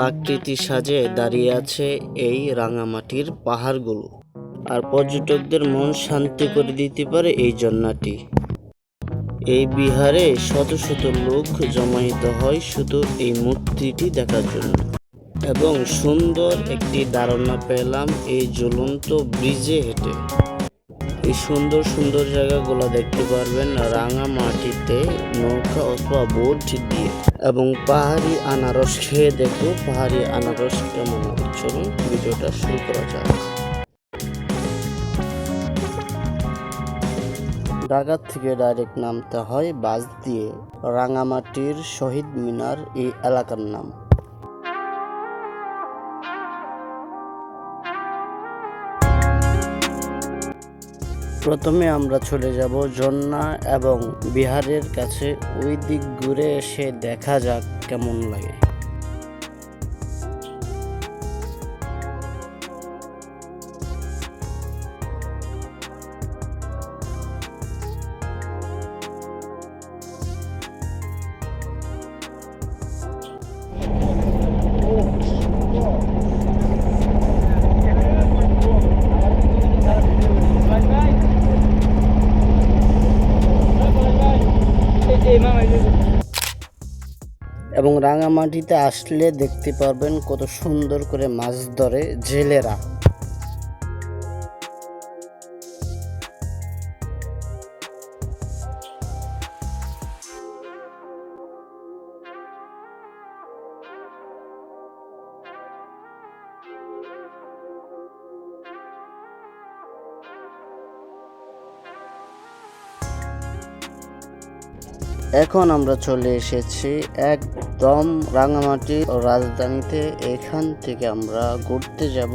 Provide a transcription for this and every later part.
প্রাকৃতিক সাজে দাঁড়িয়ে আছে এই রাঙামাটির পাহাড়গুলো। আর পর্যটকদের মন শান্তি করে দিতে পারে এই জন্নাটি এই বিহারে শত শত লোক জমায়েত হয় শুধু এই মূর্তিটি দেখার জন্য। এবং সুন্দর একটি ধারণা পেলাম এই জ্বলন্ত ব্রিজে হেঁটে। এই সুন্দর সুন্দর জায়গাগুলো দেখতে পারবেন রাঙামাটিতে নৌকা অথবা বোট দিয়ে এবং পাহাড়ি আনারস খেয়ে দেখো পাহাড়ি আনারস কেমন হয়। চলুন, ভিডিওটা শুরু করা যাক ঢাকা থেকে ডাইরেক্ট নামতে হয় বাস দিয়ে, রাঙামাটির শহীদ মিনার এই এলাকার নাম প্রথমে আমরা চলে যাব জন্না এবং বিহারের কাছে। ওই দিক ঘুরে এসে দেখা যাক কেমন লাগে। এবং রাঙামাটিতে আসলে দেখতে পারবেন কত সুন্দর করে মাছ ধরে জেলেরা। এখন আমরা চলে এসেছি একদম রাঙামাটির রাজধানীতে। এখান থেকে আমরা ঘুরতে যাব।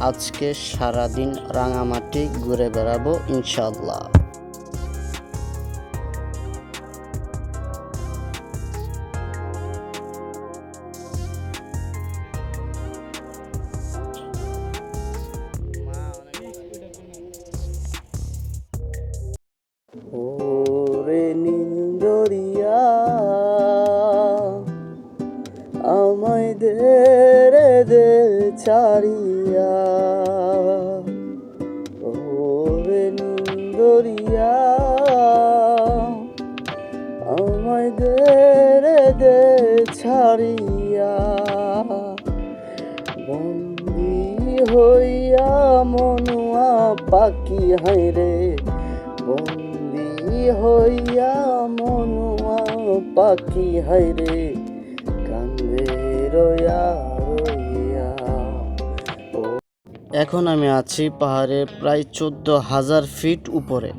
আজকে সারাদিন রাঙামাটি ঘুরে বেড়াবো ইনশাল্লাহ ওরে নিন্দরিয়া আমায় দে দে ছাড়িয়া। ওরে নিন্দরিয়া, আমায় দে দে ছাড়িয়া। বন্দি হইয়া মনুয়া পাখি হায় রে হইয়া মনুয়া পাখি হায় রে, কান্দে এখন আমি আছি পাহাড়ের প্রায় চোদ্দ হাজার ফিট উপরে।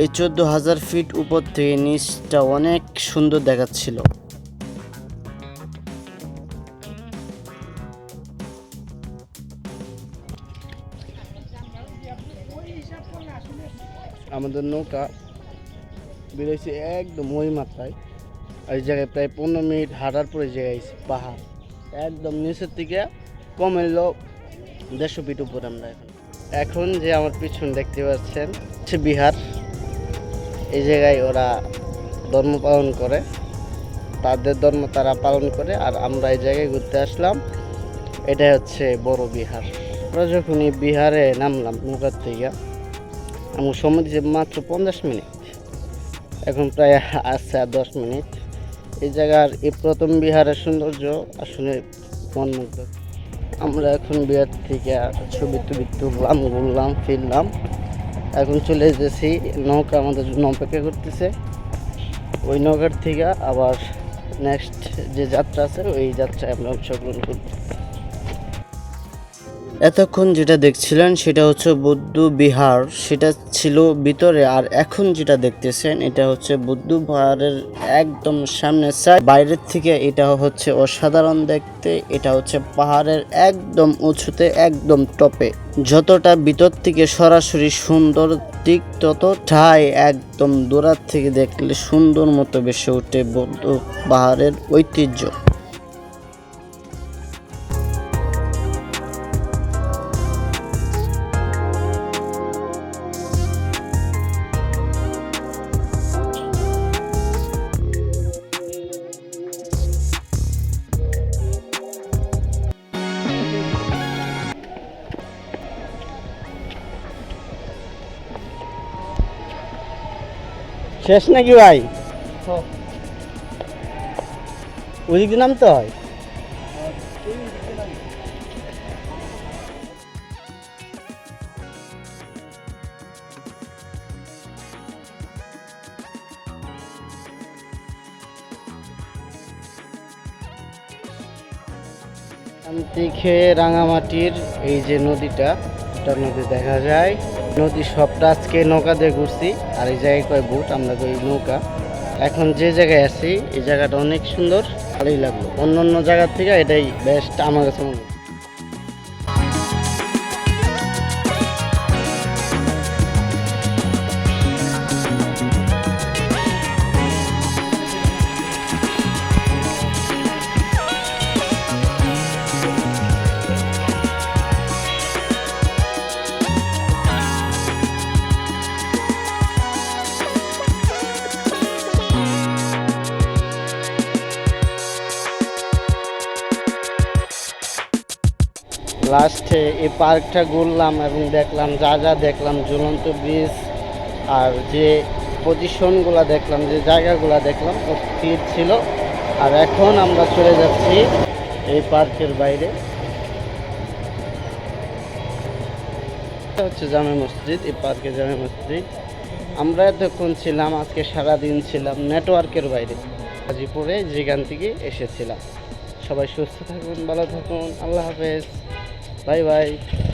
এই চোদ্দ হাজার ফিট উপর থেকে নিচটা অনেক সুন্দর দেখাচ্ছিল। আমাদের নৌকা বেরোইছে একদম ওই মাত্রায়। এই জায়গায় প্রায় পনেরো মিনিট হাঁটার পরে জায়গায় পাহাড়, একদম নিচের থেকে কম এলো দেড়শো ফিট উপরে আমরা এখন। এখন যে আমার পিছন দেখতে পাচ্ছেন হচ্ছে বিহার। এই জায়গায় ওরা ধর্ম পালন করে, তাদের ধর্ম তারা পালন করে, আর আমরা এই জায়গায় ঘুরতে আসলাম। এটাই হচ্ছে বড় বিহার। আমরা যখনই বিহারে নামলাম নৌকার থেকে, আমার সময় দিয়েছে মাত্র পঞ্চাশ মিনিট। এখন প্রায় আসছে আর দশ মিনিট। এই জায়গার এই প্রথম বিহারের সৌন্দর্য আসলে মন মুগ্ধ আমরা এখন বিহার থেকে ছবি টবি তুললাম, ঘুরলাম, ফিরলাম। এখন চলে এসেছি, নৌকা আমাদের অপেক্ষা করতেছে। ওই নৌকার থেকে আবার নেক্সট যে যাত্রা আছে, ওই যাত্রায় আমরা অংশগ্রহণ করব। এতক্ষণ যেটা দেখছিলেন সেটা হচ্ছে বুদ্ধ বিহার, সেটা ছিল ভিতরে। আর এখন যেটা দেখতেছেন, এটা হচ্ছে বুদ্ধ বিহারের একদম সামনে সাইড বাইরের থেকে এটা হচ্ছে অসাধারণ দেখতে, এটা হচ্ছে পাহাড়ের একদম উঁচুতে, একদম টপে। যতটা ভিতর থেকে সরাসরি সুন্দর দিক, ততটাই একদম দূরার থেকে দেখলে সুন্দর মতো বেসে ওঠে বৌদ্ধ পাহাড়ের ঐতিহ্য। শেষ নাকি ভাই? ওইদিক দিয়ে নামতে হয়? থেকে রাঙামাটির এই যে নদীটা ওটা নদী দেখা যায়। নদী সবটা আজকে নৌকা দিয়ে ঘুরছি, আর এই জায়গায় কয় বুট, আমরা কই নৌকা এখন যে জায়গায় আছি, এই জায়গাটা অনেক সুন্দর, ভালোই লাগল অন্য অন্য জায়গার থেকে এটাই বেস্ট আমার কাছে মনে হয়। লাস্টে এই পার্কটা ঘুরলাম এবং দেখলাম যা যা দেখলাম, ঝুলন্ত ব্রিজ আর যে পজিশনগুলো দেখলাম, যে জায়গাগুলো দেখলাম স্থির ছিল। আর এখন আমরা চলে যাচ্ছি এই পার্কের বাইরে। হচ্ছে জামে মসজিদ, এই পার্কে জামে মসজিদ। আমরা এতক্ষণ ছিলাম, আজকে সারা দিন ছিলাম নেটওয়ার্কের বাইরে। গাজীপুরে যেখান থেকে এসেছিলাম। সবাই সুস্থ থাকুন, ভালো থাকুন, আল্লাহ হাফেজ। 拜拜。